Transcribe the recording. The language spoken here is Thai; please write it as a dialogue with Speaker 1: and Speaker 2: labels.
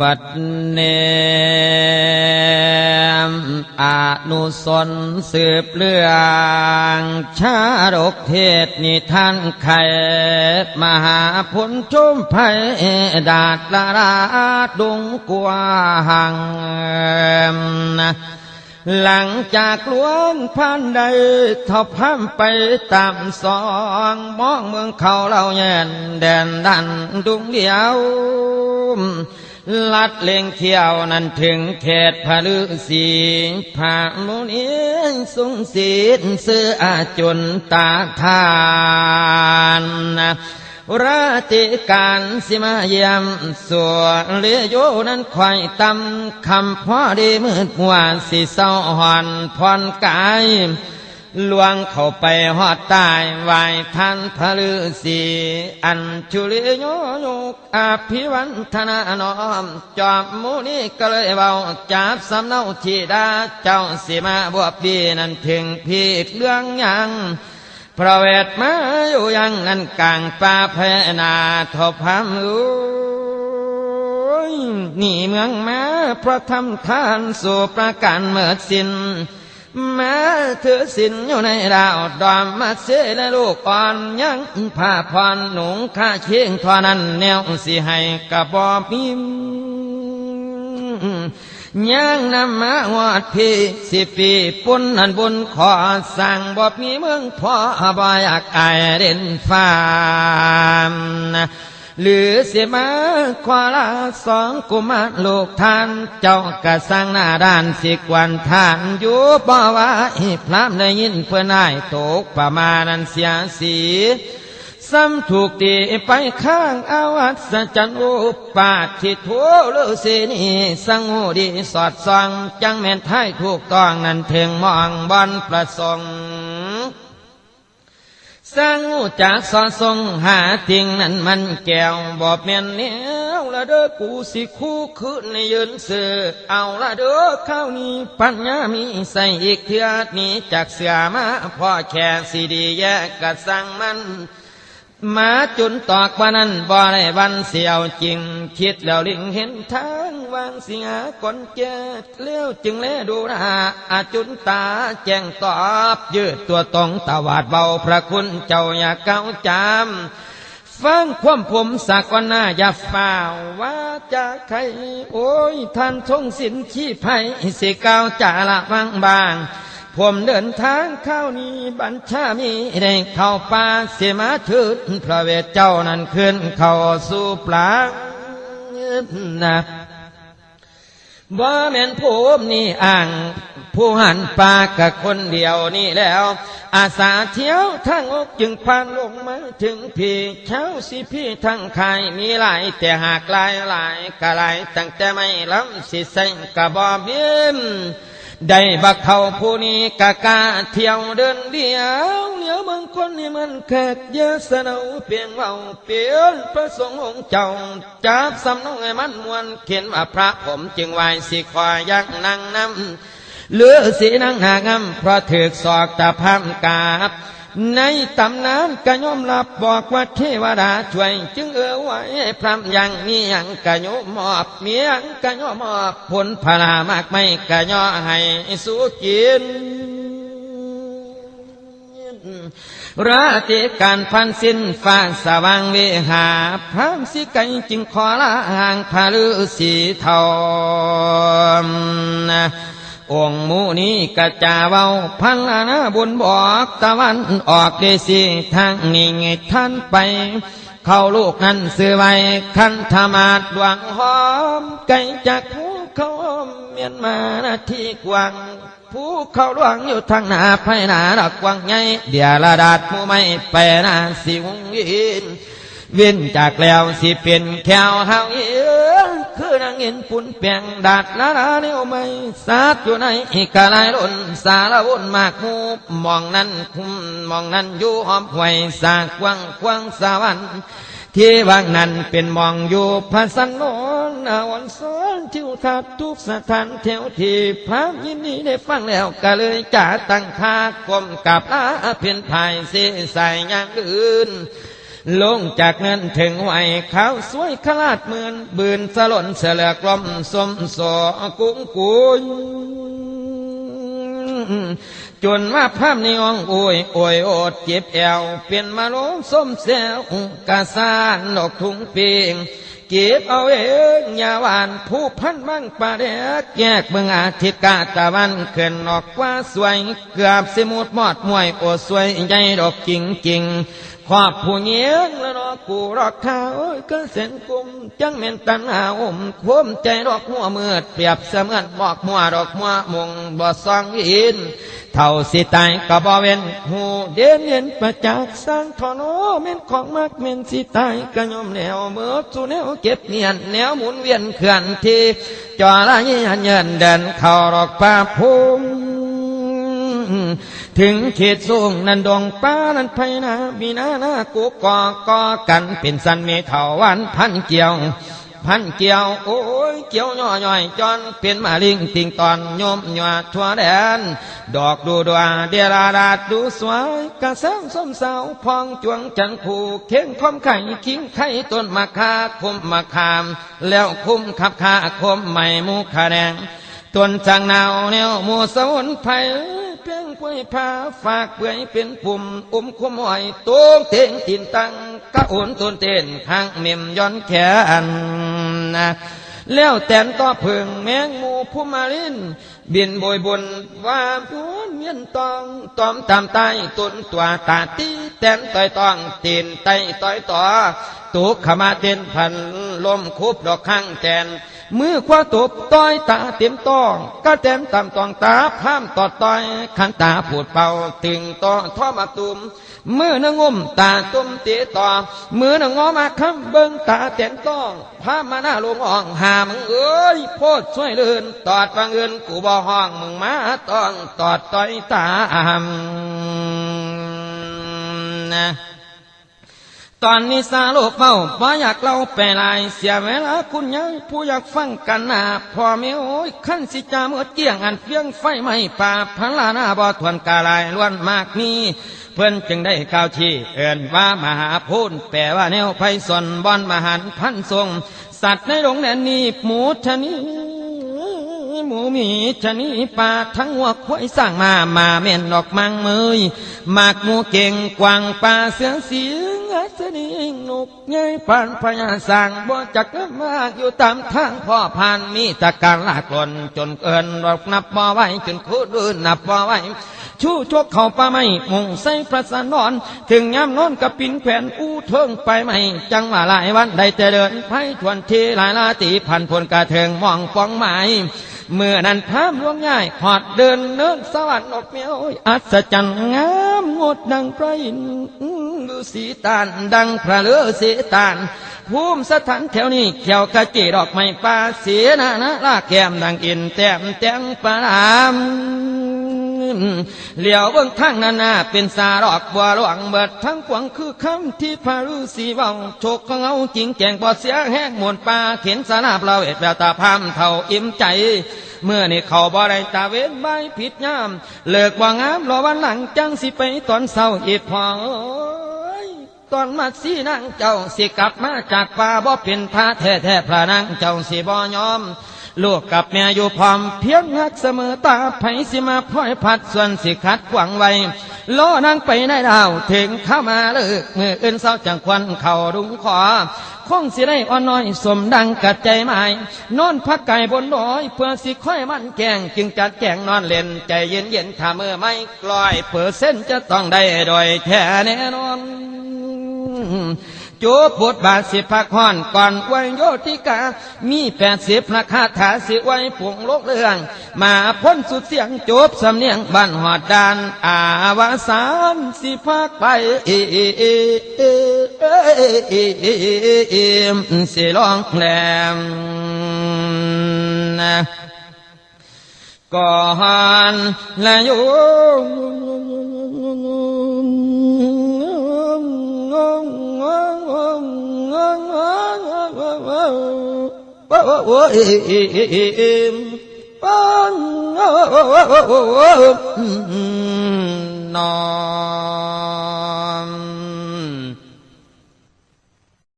Speaker 1: บัดเนมอนุสนสืบเรื่องชาดกเทศนิทานไขมหาผลชุมไพดาดละราดุงกวาหังหลังจากหลวงพันใดทบพัมไปตามสองมองเมืองเขาเราแย่นแดนดันดุงเดียว ลัดเล็งเที่ยวนั้นถึงเขตพระฤาษีพระมุนีสุงศีลเสื้ออาจุนตาทานราติการสิมาเยี่ยมสัวเลียโยนั้นควายตำคำพ่อดีมืดมัวสิเศร้าหอนพรกาย ลวงเข้าไปหอดตายไหวท่านพระฤาษีอันชุลิโยโยกอภิวันธนาน้อม จอมมูนีก็เลยเบาจับสำเนาทีดาเจ้าสิมาบวบบีนั้นถึงพีกเรื่องยังพระเวทมาอยู่ยังนั้นกลางป่าแพนาทบพามอุ้นี่เมืองมาพระทำทานสู่ประการเมิดสิ้น แม้ถือสินอยู่ในดาวดอมมาเสและลูกอ่อนยังผ้าพรหนุงข้าเชียงทอนั้นแนวสิให้กระบอพิมยังนำมาวอดพี่สิปีปุ่นนันบุญขอสั่งบอบมีเมืองพ่อบอยากอายเด่นฟ้าม หรือเสียมาควาลาสองกุมารลูกทานเจ้ากะสร้างหน้าด้านสิกวันทานอยู่บ่ว่าพระได้ยินเพื่อนายตกประมาณนั้นเสียสีซ้ำถูกตีไปข้างอาวัศจันอุปาทิทัวฤาษีนีสังหูดีสอดส่องจังแม่นไทยถูกต้องนั้นถึงมองบอนประสงค์ สร้างหูจากสอทรงหาติงนั้นมันแก้วบอบแม่นเนี้ยวละเด้อกูสิคู่คืนในยืนเสือเอาละเด้อข้าวนี้ปัญญามีใส่อีกเทือนี้จากเสือมาพ่อแค่สีดีแยกกัดสั่งมัน มาจุนตอกว่านั้นบ่ได้วันเสียวจริง คิดแล้วลิงเห็นทางวางเสียก่อนแก่เลี้ยวจึงแลดูนาอาจุนตาแจ้งตอบยืดตัวตรงตวาดเบาพระคุณเจ้าอย่าเก้าจามฟังความผมสักวันหน้าอย่าฝ่าว่าจะใคร โอ้ยท่านทงสินขี้ไผ่สิเก้าจ่าละฟังบาง ผมเดินทางเข้านี้บัญชามีได้เข้าป่าเสียมาถืดพระเวทเจ้านั้นขึ้นเข้าสู่ปลานะบ่แม่นผมนี่อ่างผู้หันปากกับคนเดียวนี่แล้ว อาสาเที่ยวทั้งอกจึงพานลงมาถึงพี่เช้าสิพี่ทั้งใครมีหลายแต่หากหลายหลายกะหลายตั้งแต่ไม่ล้ำสิเส้นกะบอเบี้ยม ได้บักเขาผู้นี้กะกาเที่ยวเดินเดียวเหนียวบางคนนี่มันแขกเยอะสนเอาเปลี่ยนเมาเปลี่ยนพระสงฆ์องค์เจ้าจับสำนองไอ้มันมวนเขียนว่าพระผมจึงวายสิคอยยักนั่งน้ำเหลือสีนั่งหางำเพราะถือสอกตะพังกาบ ในตำนานก็ยอมรับบอกว่าเทวดาช่วย จึงเออไว้พรำยังมียังกะโยมมอบเมียงกะโยมมอบผลพลามากไม่กะย่อให้สู้กินราติการพันสิ้นฟ้าสว่างเวหาพระสิไกจึงขอลาห่างพระฤาษีทอง องมูนี้กระจาเว้าพันลานาบุญบอกตะวันออกเดสิทางนี้ไงท่านไป เข้าลูกนั้นซื้อไว้คันธมาดดวงหอม ไก่จากผู้เขาเมียนมานาที่กวางผู้เขาหลวงอยู่ทางหน้าไพหนาดอกกวางใหญ่เดียระดาดผู้ไม่ไปนาสิวงยิน เว้นจากแล้วสิเป็นแควเฮาเอ๋คือนางเงินปุ่นเปียงดาดนาราเนียวไม่สาดอยู่ในอีกกะลายล้นสารวนมากมูมองนั้นคุมมองนั้นอยู่หอมหวยสากวางกวางสวรรค์ที่วางนั้นเป็นมองอยู่พระสันนนอาวันสอนทิวทัศน์ทุกสถานเทวที่พระยินดีได้ฟังแล้วก็เลยจ่าตั้งคากลมกับลาเพียนภายเสียใส่ยางอื่น ลงจากเงินถึงไหวเขาสวยขลาดเหมือนบืนสลนเสลือกลมสมสอกุ้งกุยจนว่าภาพในองโอยโอยโอดเจ็บแอว เปลี่ยนมาลงส้มแซวกาซานดอกทุ่งเปีงเก็บเอาเองยาวานผู้พันบังปลาแดกแยกเมืองอาทิตย์กาตะวันเขึ้นออกว่าสวย เกือบสมุดมอดมวยโอสวยใหญ่ดอกจริงจริง ๆขอบผู้เงี้ยงแล้วรอกูรอกข้าวก็เส้นกุมจังเม็นตันหาอมคมใจดอกหัวมืดเปรียบเสมือนบอกมัวดอกมัวมงบ่ซองอินเท่าสิตายก็บ่เว้นหูเด่นเห็นประจักษ์สร้างทอนอเม่นของมักเม่นสิตายก็ยอมแนวเมื่อสู่แนวเก็บเนียนแนวหมุนเวียนเคลื่อนที่จอละยี่หันเยินเดินเข้ารอกป่าพุ่ม ถึงเขตสูงนันดงป้านันไพนาบีนานากุกกอกอกันเป็นสันเมเถาวันพันเกี่ยวพันเกี่ยวโอ้ยเกี่ยวย่อย่อยจอนเป็นมาลิงติงตอนโยมหยาทั่วแดน ดอกดูดวเดลาดาดดูสวยกระสังส้มสาวพองจวงจันผูเข่งคมไข่คิงไข่ต้นมะคาคมมะขาม แล้วคุมขับคาคมใหม่มุขแดงต้นจางนาวแนวหมูสมุนไพร เพียงกล้วยผ้าฝากเปื่อเป็นปุ่มอุ้มคุมหอยตุ้งเต็งตินตังกะอุ่นต้นเต้นข้างเมียมย้อนแขนนะแล้วแตนต่อเพิงแมงมูผู้มาลินบินโบยบนว่าพวนเมียนตองตอมตามใต้ต้นตัวตาตีแตนต่อยตองตีนไตต่อยต่อตุกขมาเต้นพันลมคุบดอกข้างแตน มือขวาตบต้อยตาเต็มต้องก็เต็มตามตองตาพามตอดต้อยขันตาผูดเป่าตึงต่อท่อมาตุมมือนงมตาตุมเตะต่อมือนงอมาคำเบิงตาเต็มต้องพามาหน้าลงอ่องหามึงเอ้ยโพดช่วยเลื่นตอดฟังเงินกูบ่ห้องมึงมาต้องตอดต้อยตาอำนะ ตอนนี้สาโลกเฝ้าบ่อยากเล่าไปลาย เสียเวลาคุณยังผู้อยากฟังกันหนาพ่อแม่โอ้ยขั้นสิจามือเกี่ยงอันเฟียงไฟไหม้ป่าพันลาหน้าบ่ทวนกาลายล้วนมากมีเพื่อนจึงได้กล่าวชี้เอิ่นว่ามหาพูนแปลว่าแนวไพสนบอนมหันพันทรง สัตว์ในโรงแดนนี้หมูชนิดหมูมีชะนีป่าทั้งหัวควายสร้างมามาเม่นดอกมังเมยหมากหมูเก่งกวางป่าเสือเสีย งอัศนีนกไงปานพญาสร้างบ่จักมากอยู่ตามทางพ่อพานมีตะการลากลนจนเกินดอกนับบ่ไหวจนคูดืนนับบ่ไหวชู้ชกเข้าป่าไม่มุงใส่ประสานอน ถึงยามนอนกับปินแขวนอู้เทิงไปไม่ จังว่าหลายวันได้แต่เดินไพ่ทวนทีหลายลาตีพันพลกระเทิงมองฟองไม้ เมื่อนั้นพามหลวงง่ายหอดเดินเนินสวรรค์ออกเมียวอัศจรรย์งามงดดังพระอินทร์ฤาษีตานดังพระเลือสีตานภูมิสถานแถวนี้เขียวกระจีดอกไม้ป่าเสียนานะลากแก้มดังอินแต้มแตงปราม เหลียวเบื้องทางนานาเป็นสาดอกบัวหลวงเบิดทั้งกวางคือคำที่พาระฤาษีเบาโชกของเอาจริงแจงบ่เสียแหกมวลป่าเข็นสานาบเราเอ็ดแววตาพามเท่าอิ่มใจ เมื่อนี่เขาบ่ได้ตาเว้นใบผิดยามเลิกว่างามรอวันหลังจังสิไปตอนเศร้าอีพอตอนมาสีนางเจ้าสิกลับมาจากป่าบ่เป็นพระแท้แท้พระนางเจ้าสิบ่ยอม ลูกกับแม่อยู่พร้อม เพียงหักเสมอตาไผสิมาพลอยพัดส่วนสิขัดขวางไว้ล้อนั่งไปในดาวถึงเข้ามาเลิกมืออื่นเศร้าจังควันเข่ารุงขอคงสิได้อ่อนน้อยสมดังกัดใจหมายนอนพักไก่บนดอย เพื่อสิค่อยมันแกงจึงจัดแกงนอนเล่น ใจเย็นเย็นๆถ้าเมื่อไม่กลอย เปอร์เส้นต์จะต้องได้โดยแท้แน่นอน จูบทบาทสิพักห่อนก่อนไว้โยติกา มีแปดสิบพระคาถาสิไว้ผงโลกเรื่อง มาพ้นสุดเสียงจบสำเนียงบ้านหอดดานอาวสานสิพักไปเอเอเอเอเอเอเออสิร้องแหลมก่อนและอยู่ وهو 诶诶诶诶诶 أنبئكم